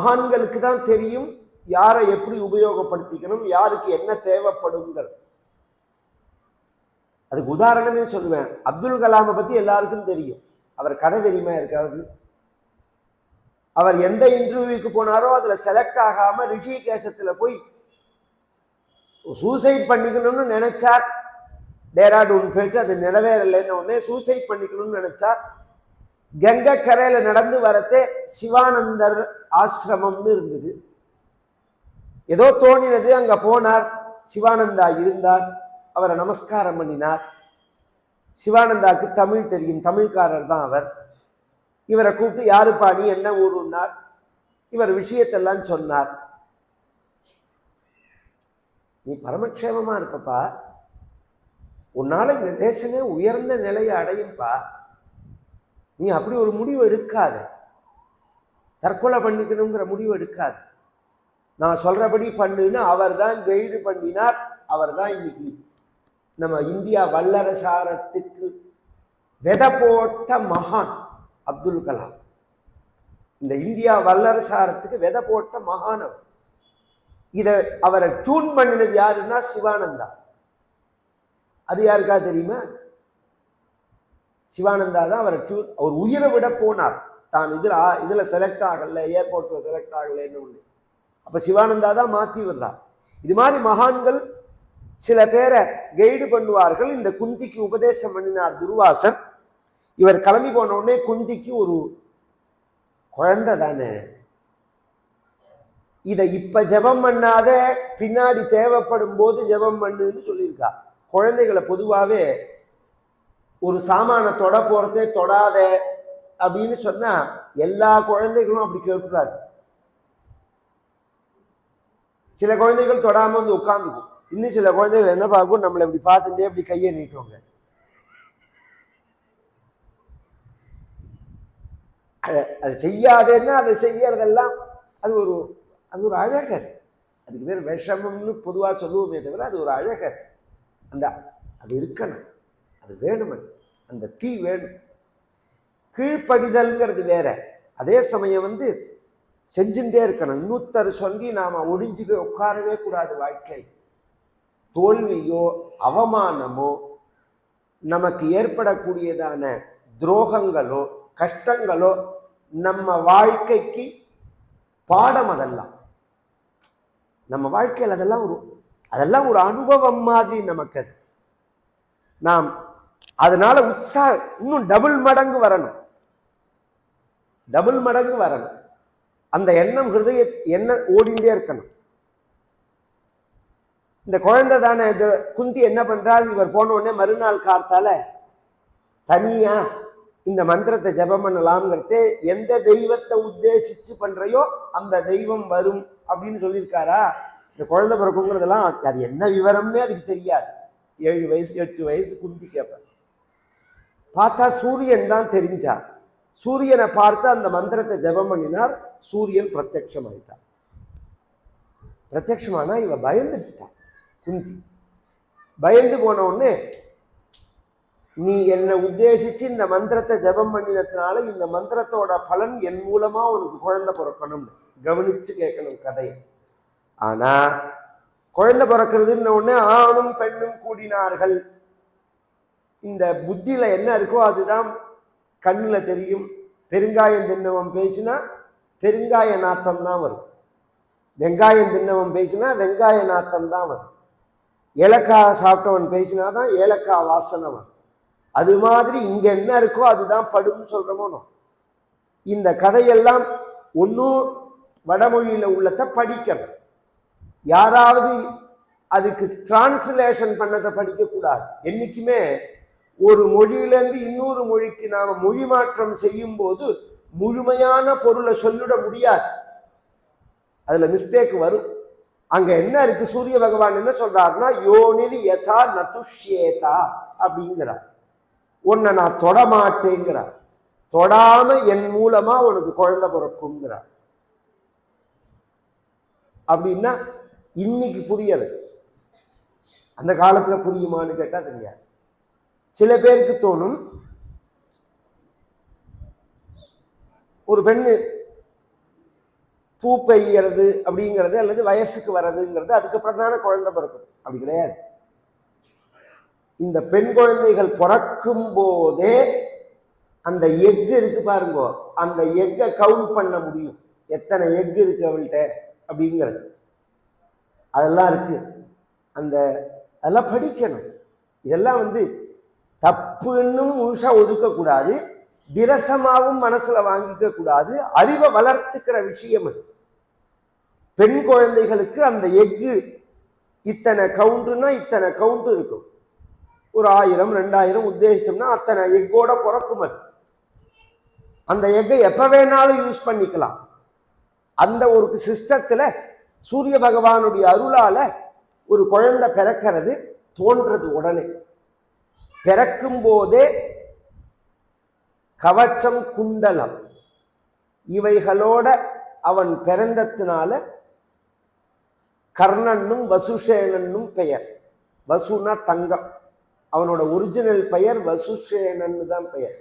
மகான்களுக்கு தான் தெரியும் யாரை எப்படி உபயோகப்படுத்திக்கணும் யாருக்கு என்ன தேவைப்படுங்கள். அதுக்கு உதாரணமே சொல்லுவேன். அப்துல் கலாமை பற்றி எல்லாருக்கும் தெரியும். அவர் கதை தெரியுமா இருக்காது அவர் எந்த இன்டர்வியூக்கு போனாரோ அதில் செலக்ட் ஆகாம ரிஷிகேசத்தில் போய் சூசைட் பண்ணிக்கணும்னு நினைச்சார். டேராடூன் போயிட்டு அது நிறைவேறலைன்னு உடனே சூசைட் பண்ணிக்கணும்னு நினைச்சார். கங்கக்கரையில் நடந்து வரத்தே சிவானந்தர் ஆசிரமம்னு இருந்தது. ஏதோ தோணினது அங்கே போனார். சிவானந்தா இருந்தார். அவரை நமஸ்காரம் பண்ணினார். சிவானந்தாவுக்கு தமிழ் தெரியும். தமிழ்காரர் தான் அவர். இவரை கூப்பிட்டு யாரு பாடி என்ன ஊருன்னார்? இவர் விஷயத்தெல்லாம் சொன்னார். நீ பரமக்ஷேமமாக இருப்பப்பா. உன்னால் இந்த தேசமே உயர்ந்த நிலையை அடையும்பா. நீ அப்படி ஒரு முடிவு எடுக்காத. தற்கொலை பண்ணிக்கணுங்கிற முடிவு எடுக்காத. நான் சொல்கிறபடி பண்ணுன்னு அவர் தான் கைடு பண்ணினார். அவர் தான் இன்னைக்கு நம்ம இந்தியா வல்லரசாரத்துக்கு விதை போட்ட மகான் அப்துல் கலாம். இந்த இந்தியா வல்லரசாரத்துக்கு விதை போட்ட மகான் அவர். இதை அவரை டியூன் பண்ணினது யாருன்னா சிவானந்தா. அது யாருக்கா தெரியுமா? சிவானந்தா தான் அவரை டூர் அவர் உயிரை விட போனார். தான் இதில் இதில் செலக்ட் ஆகல ஏர்போர்ட்டில் செலக்ட் ஆகலைன்னு ஒன்று அப்போ சிவானந்தா தான் மாற்றி விடுறார். இது மாதிரி மகான்கள் சில பேரை கைடு பண்ணுவார்கள். இந்த குந்திக்கு உபதேசம் பண்ணினார் துர்வாசன் இவர் கிளம்பி போன உடனே குந்திக்கு ஒரு குழந்தை தானே. இதை இப்ப ஜெபம் பண்ணாத பின்னாடி தேவைப்படும் போது ஜெபம் பண்ணுன்னு சொல்லியிருக்கா. குழந்தைகளை பொதுவாகவே ஒரு சாமானை தொட போகிறதே தொடாத அப்படின்னு சொன்னால் எல்லா குழந்தைகளும் அப்படி கேட்கிறாரு சில குழந்தைகள் தொடாமல் வந்து உட்காந்துக்கும் இன்னும் சில குழந்தைகள் என்ன பார்க்கும்? நம்மளை இப்படி பார்த்துட்டே இப்படி கையை நீட்டுவாங்க. அது அது செய்யாதேன்னா அதை செய்யறதெல்லாம் அது ஒரு அது ஒரு அழகர் அதுக்கு பேர் விஷமம்னு பொதுவாக சொல்லுவோமே தவிர அது ஒரு அழகர் அந்த அது இருக்கணும். அது வேணும் அது. அந்த தீ வேணும். கீழ்ப்படிதல்ங்கிறது வேற. அதே சமயம் வந்து செஞ்சுட்டே இருக்கணும். இன்னொருத்தர் சொல்லி நாம் ஒடிஞ்சுக்க உட்காரவே கூடாது வாழ்க்கை. தோல்வியோ அவமானமோ நமக்கு ஏற்படக்கூடியதான துரோகங்களோ கஷ்டங்களோ நம்ம வாழ்க்கைக்கு பாடம் அதெல்லாம். நம்ம வாழ்க்கையில் அதெல்லாம் ஒரு அதெல்லாம் ஒரு அனுபவம் மாதிரி நமக்கு அது. நாம் அதனால உற்சாக இன்னும் டபுள் மடங்கு வரணும். டபுள் மடங்கு வரணும். அந்த எண்ணம் ஹிருதய எண்ணம் ஓடிண்டே இருக்கணும். இந்த குழந்தை தானே இது குந்தி என்ன பண்றாள்? இவர் போன உடனே மறுநாள் காத்தால தனியா இந்த மந்திரத்தை ஜெபம் பண்ணலாம்ங்கிறது எந்த தெய்வத்தை உத்தேசிச்சு பண்றையோ அந்த தெய்வம் வரும் அப்படின்னு சொல்லியிருக்காரா? இந்த குழந்தை பிறக்குங்கிறதெல்லாம் அது என்ன விவரம்னே அதுக்கு தெரியாது. ஏழு வயசு எட்டு வயசு குந்தி கேட்பேன் பார்த்தா சூரியன் தான் தெரிஞ்சார். சூரியனை பார்த்து அந்த மந்திரத்தை ஜெபம் பண்ணினார். சூரியன் பிரத்யட்சமாயிட்டார் பிரத்யட்சமானா இவ பயந்துட்டான் குந்தி. பயந்து போன உடனே நீ என்னை உத்தேசிச்சு இந்த மந்திரத்தை ஜெபம் பண்ணினதுனால இந்த மந்திரத்தோட பலன் என் மூலமா உனக்கு குழந்தை பிறக்கணும்னு கவனிச்சு கேட்கணும் கதையை ஆனா குழந்தை பிறக்கிறதுன்னு உடனே ஆணும் பெண்ணும் கூடினார்கள். இந்த புத்தியில் என்ன இருக்கோ அதுதான் கண்ணில் தெரியும். பெருங்காயம் தின்னவன் பேசினா பெருங்காய நாத்தம் தான் வரும். வெங்காயம் தின்னவன் பேசினா வெங்காய நாத்தம் தான் வரும். ஏலக்காய் சாப்பிட்டவன் பேசினா தான் ஏலக்காய் வாசனை வரும். அது மாதிரி இங்கே என்ன இருக்கோ அதுதான் படும்னு சொல்கிறோமோ நம்ம. இந்த கதையெல்லாம் ஒன்றும் வடமொழியில் உள்ளத படிக்கணும். யாராவது அதுக்கு டிரான்ஸ்லேஷன் பண்ணதை படிக்கக்கூடாது. என்னைக்குமே ஒரு மொழியிலேருந்து இன்னொரு மொழிக்கு நாம் மொழி மாற்றம் செய்யும் போது முழுமையான பொருளை சொல்லிட முடியாது. அதுல மிஸ்டேக் வரும். அங்க என்ன இருக்கு? சூரிய பகவான் என்ன சொல்றாருன்னா யோனில் யதா நதுஷ்யேதா அப்படிங்கிறார். உன்னை நான் தொடமாட்டேங்கிறார் தொடாம என் மூலமா உனக்கு குழந்தை பிறக்குங்கிறார் அப்படின்னா இன்னைக்கு புரியது அந்த காலத்துல புரியுமான்னு கேட்டா தெரியாது சில பேருக்கு தோணும் ஒரு பெண்ணு பூ பெய்யறது அப்படிங்கிறது அல்லது வயசுக்கு வர்றதுங்கிறது அதுக்கப்புறம் தானே குழந்தை பிறக்கும். அப்படி கிடையாது. இந்த பெண் குழந்தைகள் பிறக்கும் போதே அந்த எக்கு இருக்கு பாருங்க. அந்த எக்கை கவுண்ட் பண்ண முடியும். எத்தனை எக் இருக்கு அவள்கிட்ட? அப்படிங்கிறது. அதெல்லாம் இருக்கு. அந்த அதெல்லாம் படிக்கணும். இதெல்லாம் வந்து தப்புன்னும் முழுசா ஒதுக்கக்கூடாது விரசமாகவும் மனசுல வாங்கிக்க கூடாது. அறிவை வளர்த்துக்கிற விஷயம் அது. பெண் குழந்தைகளுக்கு அந்த எக்கு இத்தனை கவுண்டுனா இத்தனை கவுண்டு இருக்கும். ஒரு ஆயிரம் ரெண்டாயிரம் உத்தேசிச்சோம்னா அத்தனை எக்கோட பிறக்கும் அது. அந்த எக்கை எப்ப வேணாலும் யூஸ் பண்ணிக்கலாம். அந்த ஒரு சிஸ்டத்துல சூரிய பகவானுடைய அருளால ஒரு குழந்தை பிறக்கிறது தோன்றது உடனே. பிறக்கும் போதே கவச்சம் குண்டலம். இவைகளோட அவன் பிறந்தத்தினால கர்ணனும் வசுசேனனும் பெயர். வசுனா தங்கம். அவனோட ஒரிஜினல் பெயர் வசுசேனன்னு தான் பெயர்.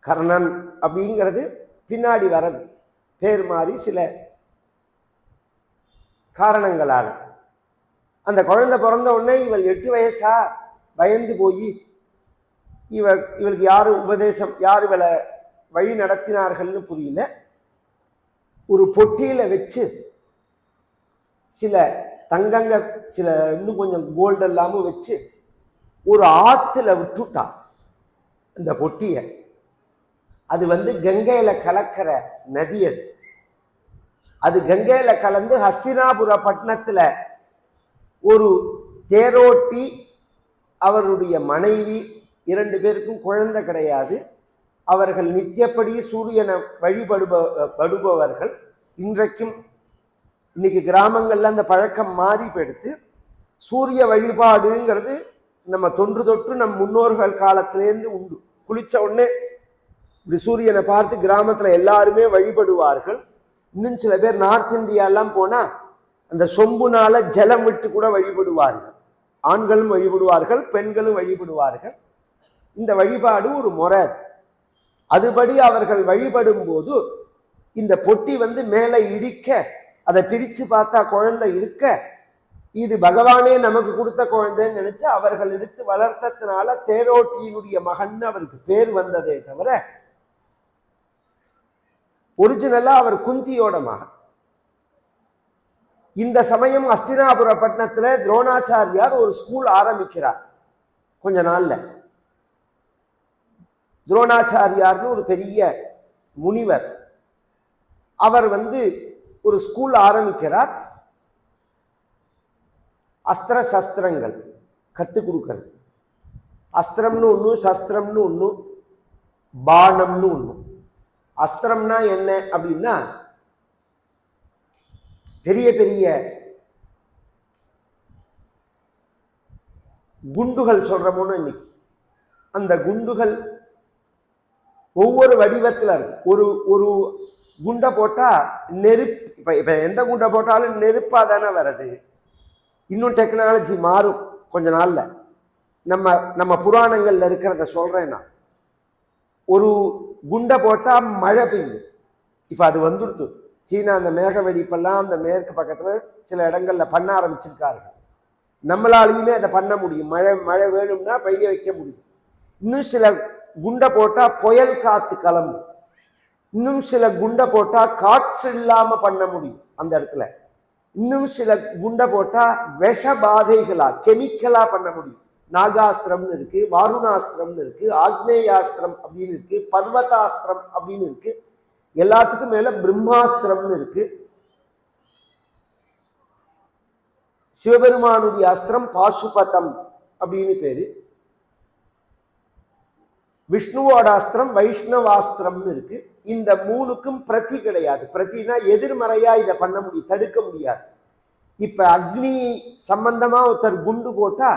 கர்ணன் அப்படிங்கிறது பின்னாடி வரது பேர் மாறி சில காரணங்களால். அந்த குழந்தை பிறந்த உடனே இவள் எட்டு வயசா? பயந்து போய் இவ இவளுக்கு யார் உபதேசம் யார் இவளை வழி நடத்தினார்கள்னு புரியல. ஒரு பொட்டியில் வச்சு சில தங்கங்க சில இன்னும் கொஞ்சம் கோல்டு எல்லாமும் வச்சு ஒரு ஆற்றுல விட்டுட்டான் இந்த பொட்டியை. அது வந்து கங்கையில் கலக்கிற நதி அது. அது கங்கையில் கலந்து ஹஸ்தினாபுர பட்டணத்தில் ஒரு தேரோட்டி அவருடைய மனைவி இரண்டு பேருக்கும் குழந்தை கிடையாது. அவர்கள் நித்தியப்படி சூரியனை வழிபடுப படுபவர்கள். இன்றைக்கும் இன்னைக்கு கிராமங்களில் அந்த பழக்கம் மாறி போயிடுத்து. சூரிய வழிபாடுங்கிறது நம்ம தொன்று தொட்டு நம் முன்னோர்கள் காலத்திலேருந்து உண்டு. குளித்த உடனே இப்படி சூரியனை பார்த்து கிராமத்தில் எல்லாருமே வழிபடுவார்கள். இன்னும் சில பேர் நார்த் இந்தியாலாம் போனால் அந்த சொம்புனால ஜலம் விட்டு கூட வழிபடுவார்கள். ஆண்களும் வழிபடுவார்கள் பெண்களும் வழிபடுவார்கள். இந்த வழிபாடு ஒரு முறை. அதுபடி அவர்கள் வழிபடும் போது இந்த பொட்டி வந்து மேலே இடிக்க அதை பிரித்து பார்த்தா குழந்தை இருக்க இது பகவானே நமக்கு கொடுத்த குழந்தைன்னு நினைச்சு அவர்கள் எடுத்து வளர்த்ததுனால தேரோட்டியினுடைய மகன் அவருக்கு பேர் வந்ததே தவிர ஒரிஜினலா அவர் குந்தியோட மகன். இந்த சமயம் அஸ்தினாபுர பட்டணத்துல துரோணாச்சாரியார் ஒரு ஸ்கூல் ஆரம்பிக்கிறார். கொஞ்ச நாள்ல. துரோணாச்சாரியார்னு ஒரு பெரிய முனிவர். அவர் வந்து ஒரு ஸ்கூல் ஆரம்பிக்கிறார். அஸ்திர சஸ்திரங்கள் கற்றுக் கொடுக்கறது. அஸ்திரம்னு ஒன்று சஸ்திரம்னு ஒன்று பானம்னு ஒன்று அஸ்திரம்னா என்ன அப்படின்னா பெரிய பெரிய குண்டுகள் சொல்றோமோன்னு இன்னைக்கு. அந்த குண்டுகள் ஒவ்வொரு வடிவத்தில் இருக்கும் ஒரு ஒரு குண்டை போட்டால் நெருப்பு இப்போ இப்போ எந்த குண்டை போட்டாலும் நெருப்பாக தானே வருது. இன்னும் டெக்னாலஜி மாறும் கொஞ்ச நாளில். நம்ம நம்ம புராணங்களில் இருக்கிறத சொல்கிறேன் நான். ஒரு குண்டை போட்டால் மழை பெய்யும். இப்போ அது வந்துடுது சீனா அந்த மேக வெடிப்பெல்லாம் அந்த மேற்கு பக்கத்தில் சில இடங்களில் பண்ண ஆரம்பிச்சிருக்கார்கள். நம்மளாலையுமே அதை பண்ண முடியும். மழை மழை வேணும்னா பெய்ய வைக்க முடியும். இன்னும் சில குண்டை போட்டால் புயல் காற்று கிளம்பும். இன்னும் சில குண்டை போட்டால் காற்று இல்லாமல் பண்ண முடியும் அந்த இடத்துல. இன்னும் சில குண்டை போட்டால் விஷ பாதைகளாக கெமிக்கலாக பண்ண முடியும். நாகாஸ்திரம்னு இருக்குது வாருணாஸ்திரம்னு இருக்குது ஆக்னேயாஸ்திரம் அப்படின்னு இருக்குது பர்வதாஸ்திரம் அப்படின்னு இருக்குது எல்லாத்துக்கும் மேல பிரம்மாஸ்திரம்னு இருக்கு. சிவபெருமானுடைய அஸ்திரம் பாசுபதம் அப்படின்னு பேரு. விஷ்ணுவோட அஸ்திரம் வைஷ்ணவாஸ்திரம்னு இருக்கு. இந்த மூணுக்கும் பிரதி கிடையாது. பிரதினா எதிர்மறையா இதை பண்ண முடியும் தடுக்க முடியாது. இப்ப அக்னி சம்பந்தமா ஒருத்தர் குண்டு போட்டா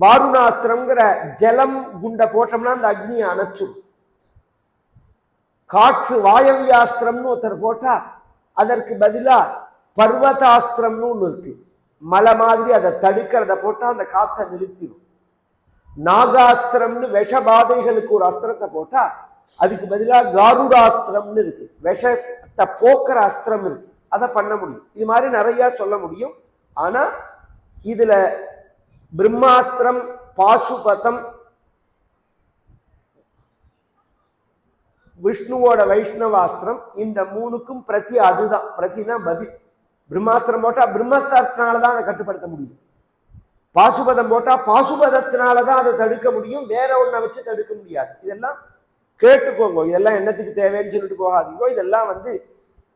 வாருணாஸ்திரம்ங்கிற ஜலம் குண்டை போட்டோம்னா அந்த அக்னியை அணைச்சும் காற்று வாயவியாஸ்திரம்னு ஒருத்தர் போட்டா அதற்கு பதிலா பர்வதாஸ்திரம்னு ஒன்று இருக்கு. மலை மாதிரி அதை தடுக்கிறத போட்டா அந்த காற்றை நிறுத்திடும் நாகாஸ்திரம்னு விஷபாதைகளுக்கு ஒரு அஸ்திரத்தை போட்டா அதுக்கு பதிலாக காருடாஸ்திரம்னு இருக்கு. விஷத்தை போக்குற அஸ்திரம் இருக்கு. அதை பண்ண முடியும். இது மாதிரி நிறைய சொல்ல முடியும். ஆனா இதுல பிரம்மாஸ்திரம் பாசுபதம் விஷ்ணுவோட வைஷ்ணவாஸ்திரம் இந்த மூணுக்கும் பிரதி அதுதான். பிரதினா பதில் பிரம்மாஸ்திரம் போட்டா பிரம்மஸ்திரத்தினால தான் அதை கட்டுப்படுத்த முடியும். பாசுபதம் போட்டா பாசுபதத்தினால தான் அதை தடுக்க முடியும். வேற ஒன்றை வச்சு தடுக்க முடியாது. இதெல்லாம் கேட்டுக்கோங்க. இதெல்லாம் என்னத்துக்கு தேவைன்னு சொல்லிட்டு போகாதீங்க. இதெல்லாம் வந்து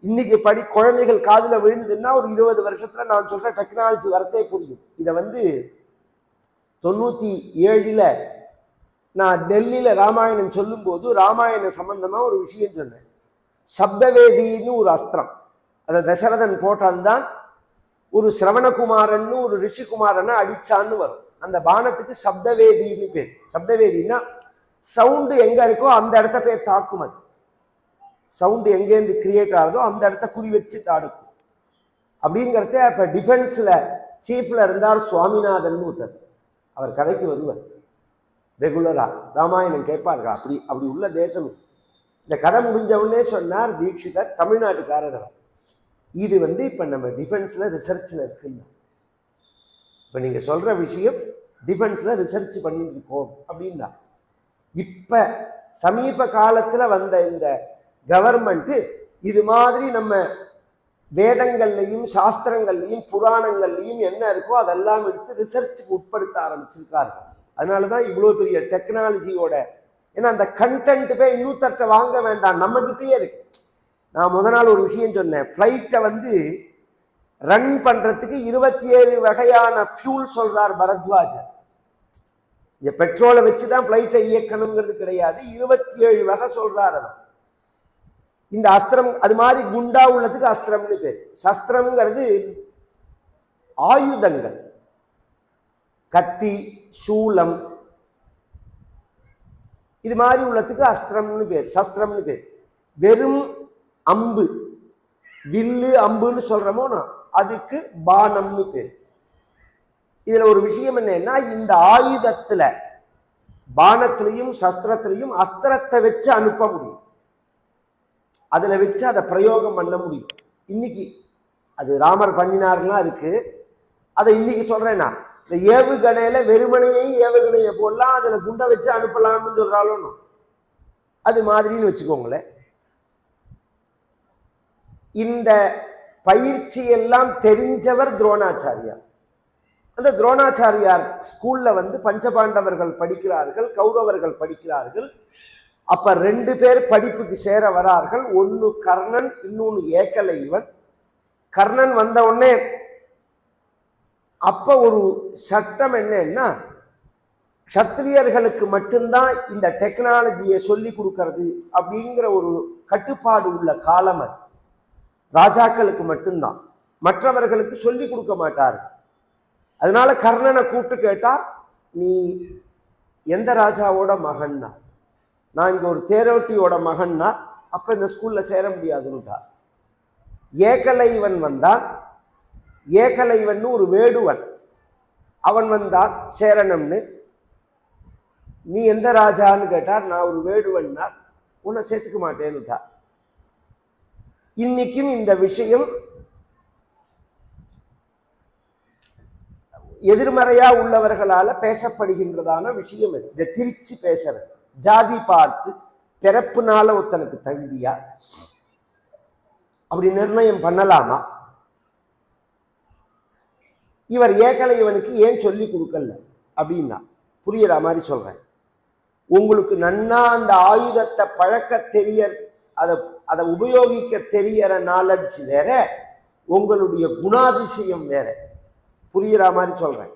இன்னைக்கு படி குழந்தைகள் காதில் விழுந்ததுன்னா ஒரு இருபது வருஷத்துல நான் சொல்ற டெக்னாலஜி வரத்தே புரியும். இதை வந்து தொண்ணூத்தி ஏழுல நான் டெல்லியில் ராமாயணம் சொல்லும்போது ராமாயண சம்பந்தமாக ஒரு விஷயம் சொன்னேன். சப்தவேதின்னு ஒரு அஸ்திரம். அதை தசரதன் போட்டால்தான் ஒரு சிரவணகுமாரன்னு ஒரு ரிஷிகுமாரனை அடிச்சான்னு வரும். அந்த பானத்துக்கு சப்தவேதின்னு பேர். சப்தவேதின்னா சவுண்டு எங்கே இருக்கோ அந்த இடத்த பேர் தாக்கும் அது. சவுண்டு எங்கேருந்து கிரியேட் ஆகுதோ அந்த இடத்த குறி வச்சு தாடுக்கும். அப்படிங்கிறத இப்போ டிஃபென்ஸில் சீஃப்ல இருந்தார் சுவாமிநாதன் ஒருத்தர் அவர் கதைக்கு வருவார். ரெகுலராக ராமாயணம் கேட்பார்கள். அப்படி அப்படி உள்ள தேசம் இந்த கதை முடிஞ்சவுடனே சொன்னார் தீட்சிதர் தமிழ்நாட்டுக்காரர் இது வந்து இப்போ நம்ம டிஃபென்ஸில் ரிசர்ச்சில் இருக்குன்னா. இப்போ நீங்கள் சொல்கிற விஷயம் டிஃபென்ஸில் ரிசர்ச் பண்ணிட்டு இருக்கோம் அப்படின்னா. இப்போ சமீப காலத்தில் வந்த இந்த கவர்மெண்ட்டு இது மாதிரி நம்ம வேதங்கள்லையும் சாஸ்திரங்கள்லையும் புராணங்கள்லையும் என்ன இருக்கோ அதெல்லாம் எடுத்து ரிசர்ச்சுக்கு உட்படுத்த ஆரம்பிச்சிருக்கார்கள். அதனால தான் இவ்வளோ பெரிய டெக்னாலஜியோட ஏன்னா அந்த கண்டென்ட்டு போய் இன்னொருத்தர்கிட்ட வாங்க வேண்டாம் நம்ம கிட்டயே இருக்கு. நான் முத நாள் ஒரு விஷயம் சொன்னேன் ஃப்ளைட்டை வந்து ரன் பண்ணுறதுக்கு இருபத்தி ஏழு வகையான ஃபியூல் சொல்கிறார் பரத்வாஜர் இந்த பெட்ரோலை வச்சு தான் ஃப்ளைட்டை இயக்கணுங்கிறது கிடையாது இருபத்தி ஏழு வகை சொல்கிறார் அவர். இந்த அஸ்திரம் அது மாதிரி குண்டா உள்ளதுக்கு அஸ்திரம்னு பேர். சஸ்திரம்ங்கிறது ஆயுதங்கள். கத்தி சூலம். இது மாதிரி உள்ளதுக்கு அஸ்திரம்னு பேர் சஸ்திரம்னு பேர். வெறும் அம்பு. வில்லு அம்புன்னு சொல்கிறோமோ நான் அதுக்கு பானம்னு பேர். இதுல ஒரு விஷயம் என்னன்னா இந்த ஆயுதத்துல பானத்திலையும் சஸ்திரத்திலையும் அஸ்திரத்தை வச்சு அனுப்ப முடியும். அதுல வச்சு அதை பிரயோகம் பண்ண முடியும். இன்னைக்கு அது ராமர் பண்ணினார்லாம் இருக்கு. அதை இன்னைக்கு சொல்றேன்னா இந்த ஏவுகணையில் வெறுமனையும் ஏவுகணையை போடலாம் அதில் குண்டை வச்சு அனுப்பலாம்னு சொல்கிறாலும் அது மாதிரின்னு வச்சுக்கோங்களேன். இந்த பயிற்சி எல்லாம் தெரிஞ்சவர் துரோணாச்சாரியார். அந்த துரோணாச்சாரியார் ஸ்கூல்ல வந்து பஞ்சபாண்டவர்கள் படிக்கிறார்கள் கௌரவர்கள் படிக்கிறார்கள். அப்ப ரெண்டு பேர் படிப்புக்கு சேர வரார்கள். ஒன்னு கர்ணன் இன்னொன்னு ஏக்கலைவன் கர்ணன் வந்த உடனே அப்போ ஒரு சட்டம் என்னன்னா க்ஷத்திரியர்களுக்கு மட்டும்தான் இந்த டெக்னாலஜியை சொல்லி கொடுக்கறது அப்படிங்கிற ஒரு கட்டுப்பாடு உள்ள காலம் அது. ராஜாக்களுக்கு மட்டும்தான். மற்றவர்களுக்கு சொல்லி கொடுக்க மாட்டார். அதனால கர்ணனை கூப்பிட்டு கேட்டா நீ எந்த ராஜாவோட மகன்னா? நான் இங்கே ஒரு தேரோட்டியோட மகன்னா? அப்போ இந்த ஸ்கூலில் சேர முடியாதுன்னுட்டா. ஏகலைவன் வந்தான். ஏகலைவன் ஒரு வேடுவன். அவன் வந்தான் சேரணம்னு நீ எந்த ராஜான்னு கேட்டார் நான் ஒரு வேடுவன்னா உன்னை சேர்த்துக்க மாட்டேன்னுட்டா. இன்னைக்கும் இந்த விஷயம் எதிர்மறையா உள்ளவர்களால பேசப்படுகின்றதான விஷயம் இது. இதை திருச்சி பேசுறது. ஜாதி பார்த்து பிறப்புனால ஒருத்தனுக்கு தகுதியா? அப்படி நிர்ணயம் பண்ணலாமா? இவர் ஏகலை இவனுக்கு ஏன் சொல்லி கொடுக்கல? அப்படின்னா புரியுற மாதிரி சொல்கிறேன் உங்களுக்கு நன்னா அந்த ஆயுதத்தை பழக்க தெரிய அதை அதை உபயோகிக்க தெரியற நாலட்ஜ் வேற உங்களுடைய குணாதிசயம் வேற. புரியுற மாதிரி சொல்றேன்.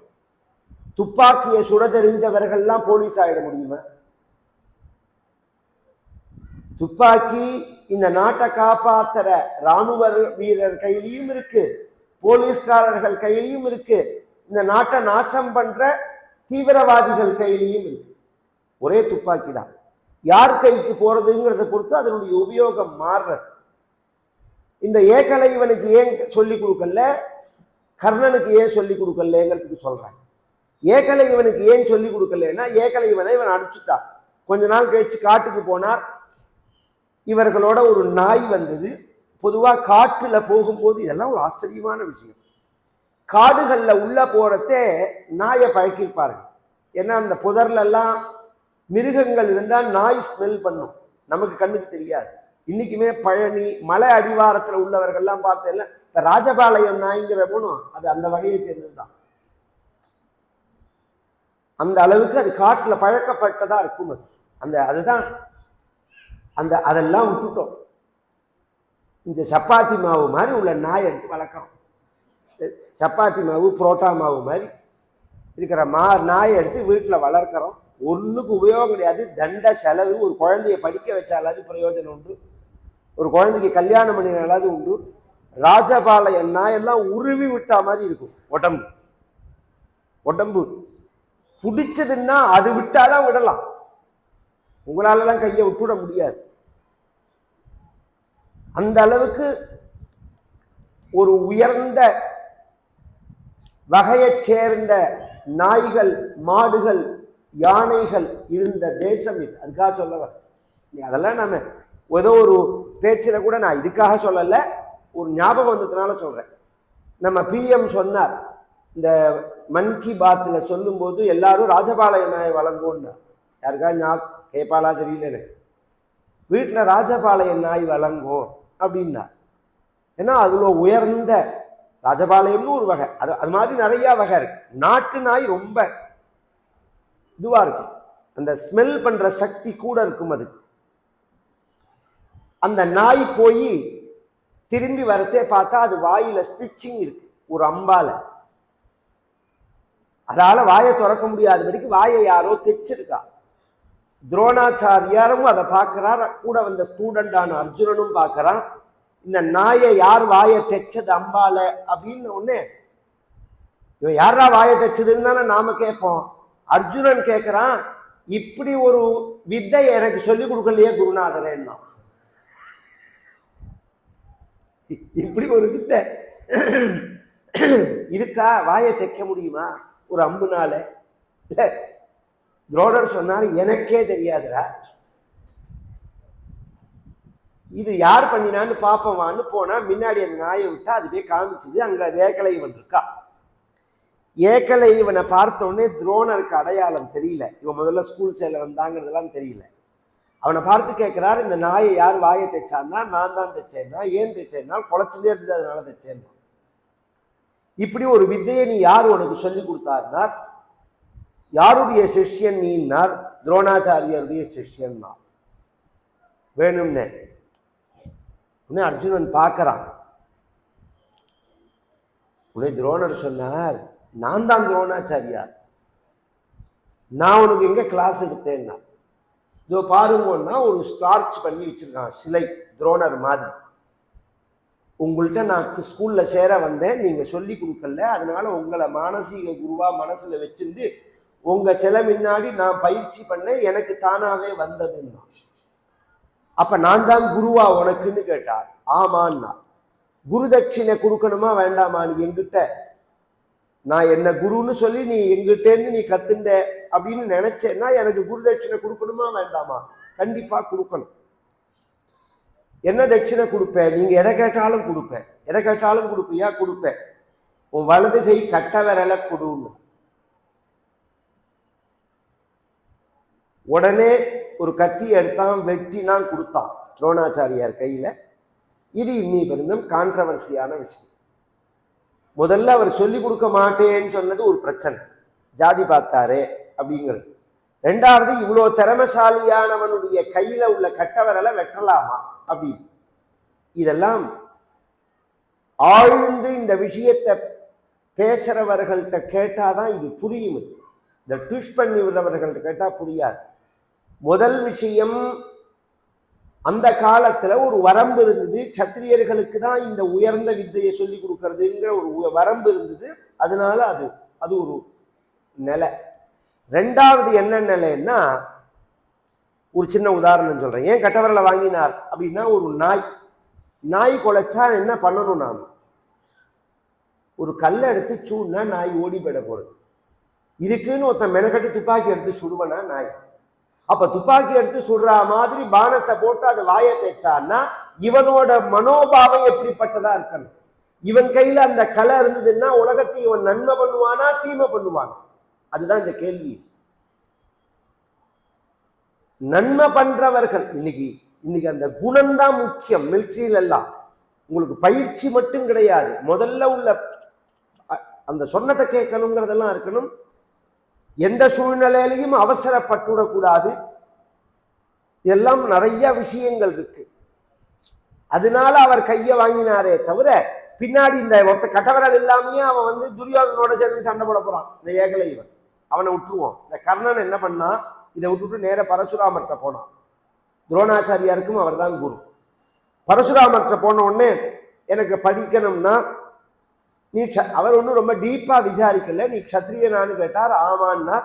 துப்பாக்கியை சுட தெரிஞ்சவர்கள்லாம் போலீஸ் ஆகிட முடியுமா? துப்பாக்கி இந்த நாட்டை காப்பாத்துற ராணுவ வீரர் கையிலையும் இருக்கு. போலீஸ்காரர்கள் கையிலையும் இருக்கு. இந்த நாட்டை நாசம் பண்ற தீவிரவாதிகள் கையிலையும் இருக்கு. ஒரே துப்பாக்கி தான் யார் கைக்கு போறதுங்கிறத பொறுத்து அதனுடைய உபயோகம் மாறுறது. இந்த ஏகலை இவனுக்கு ஏன் சொல்லி கொடுக்கல? கர்ணனுக்கு ஏன் சொல்லி கொடுக்கலங்கிறதுக்கு சொல்றேன் ஏகலை இவனுக்கு ஏன் சொல்லி கொடுக்கலன்னா ஏகலை இவனை இவன் அடிச்சுட்டான். கொஞ்ச நாள் கழிச்சு காட்டுக்கு போனார். இவர்களோட ஒரு நாய் வந்தது. பொதுவாக காற்றில் போகும்போது இதெல்லாம் ஒரு ஆச்சரியமான விஷயம். காடுகளில் உள்ளே போகிறதே நாயை பழக்கியிருப்பாருங்க ஏன்னா அந்த புதர்லெல்லாம் மிருகங்கள் இருந்தால் நாய் ஸ்மெல் பண்ணும். நமக்கு கண்ணுக்கு தெரியாது. இன்றைக்குமே பழனி மலை அடிவாரத்தில் உள்ளவர்கள்லாம் பார்த்தேன்ல இப்போ ராஜபாளையம் நாய்ங்கிற போனோம் அது அந்த வகையை சேர்ந்ததுதான். அந்த அளவுக்கு அது காட்டில் பழக்கப்பட்டதாக இருக்கும் அது அந்த அதுதான் அந்த அதெல்லாம் விட்டுட்டோம். இந்த சப்பாத்தி மாவு மாதிரி உள்ள நாய் எடுத்து வளர்க்குறோம். சப்பாத்தி மாவு புரோட்டா மாவு மாதிரி இருக்கிற மா நாயை எடுத்து வீட்டில் வளர்க்குறோம். ஒன்றுக்கு உபயோகம் கிடையாது. தண்ட செலவு ஒரு குழந்தைய படிக்க வச்சாலாவது பிரயோஜனம் உண்டு. ஒரு குழந்தைக்கு கல்யாணம் பண்ணினாலாவது உண்டு. ராஜபாளையம் நாயெல்லாம் உருவி விட்டா மாதிரி இருக்கும். உடம்பு. உடம்பு. பிடிச்சதுன்னா அது விட்டாதான் விடலாம். உங்களாலலாம் கையை விட்டுவிட முடியாது. அந்த அளவுக்கு ஒரு உயர்ந்த வகையைச் சேர்ந்த நாய்கள் மாடுகள் யானைகள் இருந்த தேசம் இது. அதுக்காக சொல்லவர் அதெல்லாம் நம்ம ஏதோ ஒரு பேச்சில் கூட நான் இதுக்காக சொல்லலை ஒரு ஞாபகம் வந்ததுனால சொல்கிறேன் நம்ம பிஎம் சொன்னார் இந்த மன் கி பாத்தில் சொல்லும்போது எல்லாரும் ராஜபாளைய நாய் வழங்கும்னு யாருக்கா ஞா கேட்பாளா தெரியல எனக்கு வீட்டில் ராஜபாளைய நாய் வழங்கும். அப்படின்னா. ஏன்னா அதுல உயர்ந்த ராஜபாளையம்னு ஒரு வகை. அது அது மாதிரி நிறைய வகை இருக்கு. நாட்டு நாய் ரொம்ப இதுவா இருக்கும். அந்த ஸ்மெல் பண்ற சக்தி கூட இருக்கும் அது. அந்த நாய் போய் திரும்பி வரத்தே பார்த்தா அது வாயில ஸ்டிச்சிங் இருக்கு. ஒரு அம்பால. அதால வாயை திறக்க முடியாதபடிக்கு வாயை யாரோ தைச்சிருக்கா. துரோணாச்சாரியாரும் அதை பார்க்கிறார். கூட வந்த ஸ்டூடெண்டான அர்ஜுனனும் பார்க்கறான். இந்த நாயை யார் வாயை தைச்சது அம்பால? அப்படின்னு ஒன்று இவன் யாரா வாயை தைச்சதுன்னு தானே நாம கேட்போம். அர்ஜுனன் கேட்குறான் இப்படி ஒரு வித்தை எனக்கு சொல்லி கொடுக்கலையே குருநாதரேன்னா? இப்படி ஒரு வித்தை. இருக்கா? வாயை தைக்க முடியுமா? ஒரு அம்புனால. துரோடர் துரோணர் சொன்னார் எனக்கே தெரியாதுரா இது யார் பண்ணினான்னு பார்ப்போமான்னு போனால் முன்னாடி அந்த நாயை விட்டா போய் காமிச்சது அங்கே ஏக்கலை இவன் இருக்கா. ஏக்கலை இவனை பார்த்த உடனே துரோணருக்கு அடையாளம் தெரியல. இவன் முதல்ல ஸ்கூல் சேல வந்தாங்கிறதுலாம் தெரியல. அவனை பார்த்து கேட்குறாரு இந்த நாயை யார் வாயை தைச்சான்னா நான் தான் தைச்சேன்னா ஏன் தைச்சேன்னா குழச்சிலே இருந்தது அதனால தைச்சேன்னா. இப்படி ஒரு வித்தையை நீ யார் உனக்கு சொல்லி கொடுத்தாருன்னா யாருடைய சிஷ்யன் நீன்னார் துரோணாச்சாரியருடைய தான் வேணும்னே. உடனே அர்ஜுனன் பார்க்கறான். உடனே துரோணர் சொன்னார் நான் தான் துரோணாச்சாரியார். நான் உனக்கு எங்கே கிளாஸ் எடுத்தேன்னா? இதோ பாருங்கன்னா ஒரு ஸ்டார்ச் பண்ணி வச்சிருக்கான் சிலை துரோணர் மாதிரி. உங்கள்கிட்ட நான் ஸ்கூலில் சேர வந்தேன் நீங்கள் சொல்லி கொடுக்கல அதனால உங்களை மானசீக குருவாக மனசில் வச்சுருந்து உங்க சிலை முன்னாடி நான் பயிற்சி பண்ணேன் எனக்கு தானாவே வந்ததுன்னா. அப்ப நான் தான் குருவா உனக்குன்னு கேட்டார். ஆமான்னா. குரு தட்சிணை கொடுக்கணுமா வேண்டாமா நீ எங்கிட்ட நான் என்ன குருன்னு சொல்லி நீ எங்கிட்டேருந்து நீ கத்துண்ட அப்படின்னு நினைச்சேன்னா எனக்கு குரு தட்சிணை கொடுக்கணுமா வேண்டாமா? கண்டிப்பா கொடுக்கணும். என்ன தட்சிணை கொடுப்பேன்? நீங்க எதை கேட்டாலும் கொடுப்பேன். எதை கேட்டாலும் கொடுப்பியா? கொடுப்பேன். உன் வலது கை கட்ட விரல கொடுன்னு. உடனே ஒரு கத்தி எடுத்தான் வெட்டினான் கொடுத்தான். துரோணாச்சாரியார் கையில். இது இன்னி பெருந்தும் கான்ட்ரவர்சியான விஷயம். முதல்ல அவர் சொல்லி கொடுக்க மாட்டேன்னு சொன்னது ஒரு பிரச்சனை. ஜாதி பார்த்தாரே அப்படிங்கிறது. ரெண்டாவது இவ்வளோ திறமசாலியானவனுடைய கையில் உள்ள கட்டவரலை வெட்டலாமா அப்படின்னு. இதெல்லாம் ஆழ்ந்து இந்த விஷயத்தை பேசுறவர்கள்ட்ட கேட்டாதான் இது புரியும். இந்த ட்விஷ் பண்ணி விடுறவர்கள்ட்ட கேட்டால் புரியாது. முதல் விஷயம் அந்த காலத்துல ஒரு வரம்பு இருந்தது. சத்திரியர்களுக்கு தான் இந்த உயர்ந்த வித்தையை சொல்லி கொடுக்கறதுங்கிற ஒரு உ- வரம்பு இருந்தது. அதனால அது அது ஒரு நிலை. ரெண்டாவது என்ன நிலைன்னா ஒரு சின்ன உதாரணம் சொல்றேன். ஏன் கட்டவரலை வாங்கினார் அப்படின்னா ஒரு நாய். நாய் குலைச்சா என்ன பண்ணணும் நாம்? ஒரு கல்லை எடுத்து சூடுனா நாய் ஓடி போயிட போறது. இதுக்குன்னு ஒருத்தன் மெனக்கட்டு துப்பாக்கி எடுத்து சுடுவனா நாய்? அப்ப துப்பாக்கி எடுத்து சுடுற மாதிரி பானத்தை போட்டு அது வாயை தேய்ச்சான்னா இவனோட மனோபாவம் எப்படிப்பட்டதா இருக்கணும்? இவன் கையில அந்த கலை இருந்ததுன்னா உலகத்தை இவன் நன்மை பண்ணுவானா தீமை பண்ணுவானா? அதுதான் இந்த கேள்வி. நன்மை பண்றவர்கள் இன்னைக்கு இன்னைக்கு அந்த குணம்தான் முக்கியம் மிலிட்ரியில எல்லாம். உங்களுக்கு பயிற்சி மட்டும் கிடையாது. முதல்ல உள்ள அ- அந்த சொன்னதை கேட்கணுங்கிறதெல்லாம் இருக்கணும். எந்த சூழ்நிலையிலையும் அவசரப்பட்டுவிடக்கூடாது இதெல்லாம் நிறைய விஷயங்கள் இருக்கு. அதனால அவர் கையை வாங்கினாரே தவிர பின்னாடி இந்த ஒத்த கட்டவரல் இல்லாமையே அவன் வந்து துரியோதனோட சேர்ந்து சண்டை போட போறான். இந்த ஏகலை இவன். அவனை விட்டுருவோம். இந்த கர்ணன் என்ன பண்ணா இதை விட்டுட்டு நேர பரசுராமர்கிட்ட போனான். துரோணாச்சாரியாருக்கும் அவர் தான் குரு. பரசுராமர்கிட்ட போன உடனே எனக்கு படிக்கணும்னா நீ க்ஷ- அவர் ஒன்றும் ரொம்ப டீப்பாக விசாரிக்கல. நீ க்ஷத்ரியனான்னு கேட்டார். ஆமான்னார்.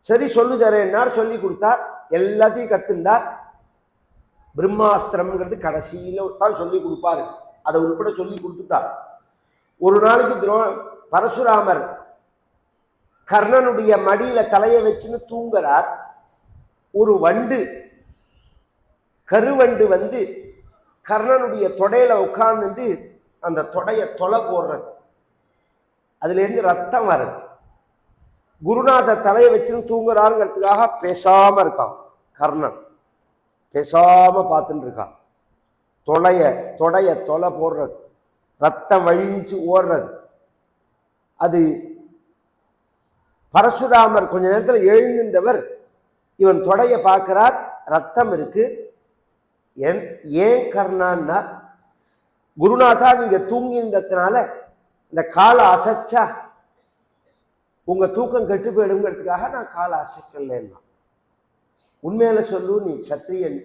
சரி சொல்லு தரேன்னார். சொல்லி கொடுத்தார். எல்லாத்தையும் கத்துண்டார். பிரம்மாஸ்திரம்ங்கிறது கடைசியில் தான் சொல்லி கொடுப்பாரு. அதை உட்பட சொல்லி கொடுத்துட்டார் ஒரு நாளைக்கு துரோ பரசுராமர் கர்ணனுடைய மடியில தலையை வச்சுன்னு தூங்குறார். ஒரு வண்டு கருவண்டு வந்து கர்ணனுடைய தொடையில உட்கார்ந்துட்டு அந்த தொடையை தொலை போடுறது. அதுலேருந்து ரத்தம் வருது குருநாதர் தலையை வச்சுன்னு தூங்குறாருங்கிறதுக்காக பேசாம இருக்கான். கர்ணன். பேசாம பார்த்துட்டு இருக்கான். தொலைய தொடைய தொலை போடுறது. ரத்தம் வழிஞ்சு ஓடுறது. அது பரசுராமர் கொஞ்ச நேரத்தில் எழுந்திருந்தவர் இவன் தொடைய பார்க்கிறார் ரத்தம் இருக்கு. ஏன் ஏன் கர்ணான்னா குருநாதா நீங்க தூங்கின்றதுனால இந்த காலை அசைச்சா உங்க தூக்கம் கெட்டு போயிடுங்கிறதுக்காக நான் காலை அசைக்கலன்னா. உண்மையில சொல்லு நீ சத்திரியன்.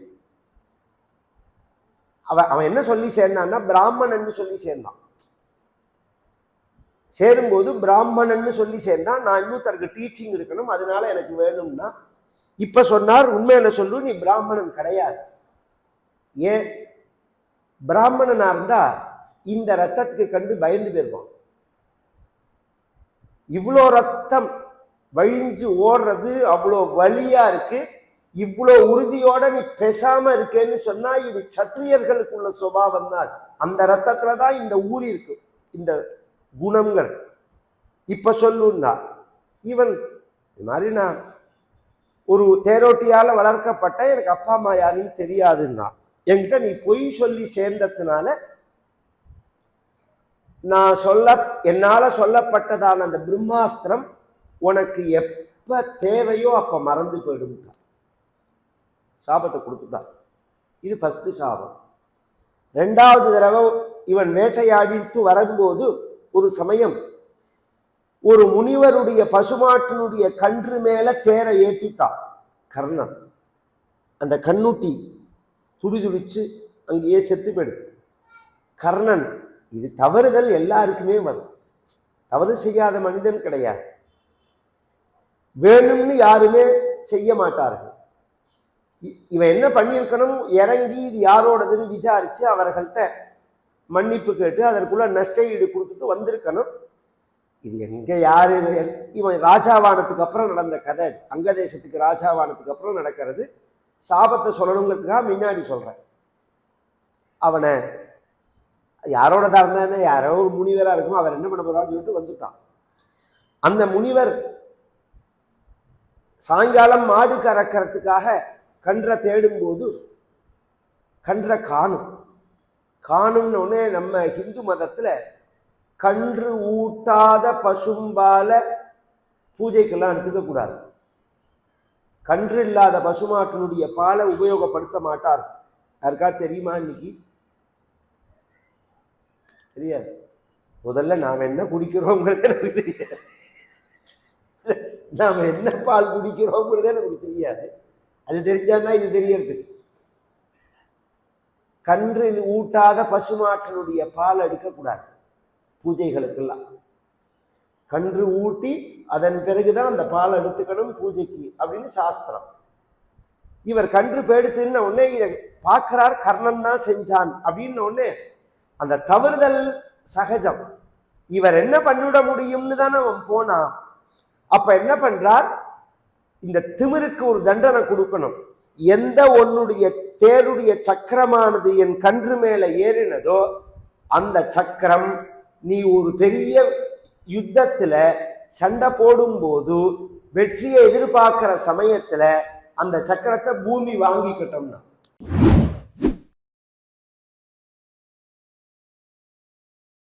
அவன் அவன் என்ன சொல்லி சேர்ந்தான்னா பிராமணன் சொல்லி சேர்ந்தான். சேரும்போது பிராமணன்னு சொல்லி சேர்ந்தான். நான் இன்னொருத்தருக்கு டீச்சிங் இருக்கணும் அதனால எனக்கு வேணும்னா இப்ப சொன்னார் உண்மையில சொல்லு நீ பிராமணன் கிடையாது. ஏன்? பிராமணனாக இருந்தால் இந்த ரத்தத்துக்கு கண்டு பயந்து போயிருப்பான் இவ்வளோ ரத்தம் வழிஞ்சு ஓடுறது அவ்வளோ வழியாக இருக்குது இவ்வளோ உறுதியோட நீ பேசாம இருக்கேன்னு சொன்னா இது சத்திரியர்களுக்குள்ள சுபாவம் தான். அந்த ரத்தத்துல தான் இந்த ஊர் இருக்கு. இந்த குணங்கள். இப்ப சொல்லுன்னா இவன் இது மாதிரி நான் ஒரு தேரோட்டியால வளர்க்கப்பட்ட எனக்கு அப்பா அம்மா யாருன்னு தெரியாதுன்னா என்கிட்ட நீ பொய் சொல்லி சேர்ந்ததுனால நான் சொல்ல என்னால் சொல்லப்பட்டதான அந்த பிரம்மாஸ்திரம் உனக்கு எப்ப தேவையோ அப்ப மறந்து போயிடும் சாபத்தை கொடுத்துட்டான் இது ஃபஸ்ட்டு சாபம். ரெண்டாவது தடவை இவன் வேட்டையாடிட்டு வரும்போது ஒரு சமயம் ஒரு முனிவருடைய பசுமாட்டினுடைய கன்று மேலே தேரை ஏற்றிட்டான் கர்ணன். அந்த கண்ணுட்டி துடிதுடிச்சு அங்கேயே செத்து போயிடுது. கர்ணன் இது தவறுதல் எல்லாருக்குமே வரும். தவறு செய்யாத மனிதன் கிடையாது. வேணும்னு யாருமே செய்ய மாட்டார்கள். இ- இவன் என்ன பண்ணியிருக்கணும்? இறங்கி இது யாரோடதுன்னு விசாரித்து அவர்கள்ட்ட மன்னிப்பு கேட்டு அதற்குள்ள நஷ்ட ஈடு கொடுத்துட்டு வந்திருக்கணும். இது எங்கே யார்? இவன் ராஜாவானத்துக்கு அப்புறம் நடந்த கதை. அங்க தேசத்துக்கு ராஜாவானத்துக்கு அப்புறம் நடக்கிறது. சாபத்தை சொல்லணுங்கிறதுக்காக முன்னாடி சொல்கிறேன் அவனை யாரோட தாழ்ந்தானே யாரோ ஒரு முனிவராக இருக்கும் அவர் என்ன பண்ண போகிறான்னு சொல்லிட்டு வந்துட்டான். அந்த முனிவர் சாயங்காலம் மாடு கறக்கிறதுக்காக கன்றை தேடும்போது கன்றை காணும். காணும்னு உடனே நம்ம ஹிந்து மதத்தில் கன்று ஊட்டாத பசும்பால பூஜைக்கெல்லாம் எடுத்துக்கக்கூடாது கன்று இல்லாத பசுமாட்டினுடைய பாலை உபயோகப்படுத்த மாட்டார். யாருக்கா தெரியுமா இன்னைக்கு? தெரியாது. முதல்ல நாம் என்ன குடிக்கிறோங்கிறது எனக்கு தெரியாது. நாம் என்ன பால் குடிக்கிறோங்கிறதே எனக்கு தெரியாது. அது தெரிஞ்சான்னா இது தெரியறதுக்கு கன்றில் ஊட்டாத பசுமாட்டினுடைய பால் எடுக்கக்கூடாது பூஜைகளுக்கெல்லாம். கன்று ஊட்டி அதன் பிறகுதான் அந்த பால் எடுத்துக்கணும் பூஜைக்கு அப்படின்னு சாஸ்திரம். இவர் கன்று பேடுத்துன்ன உடனே இதை பார்க்கிறார் கர்ணன் தான் செஞ்சான் அப்படின்ன உடனே அந்த தவறுதல் சகஜம். இவர் என்ன பண்ணிவிட முடியும்னு தானே அவன் போனான். அப்ப என்ன பண்றார்? இந்த திமிருக்கு ஒரு தண்டனை கொடுக்கணும். எந்த ஒன்னுடைய தேருடைய சக்கரமானது என் கன்று மேல ஏறினதோ அந்த சக்கரம் நீ ஒரு பெரிய யுத்தத்தில் சண்டை போடும்போது வெற்றியை எதிர்பார்க்கிற சமயத்தில் அந்த சக்கரத்தை பூமி வாங்கிக்கிட்டோம்னா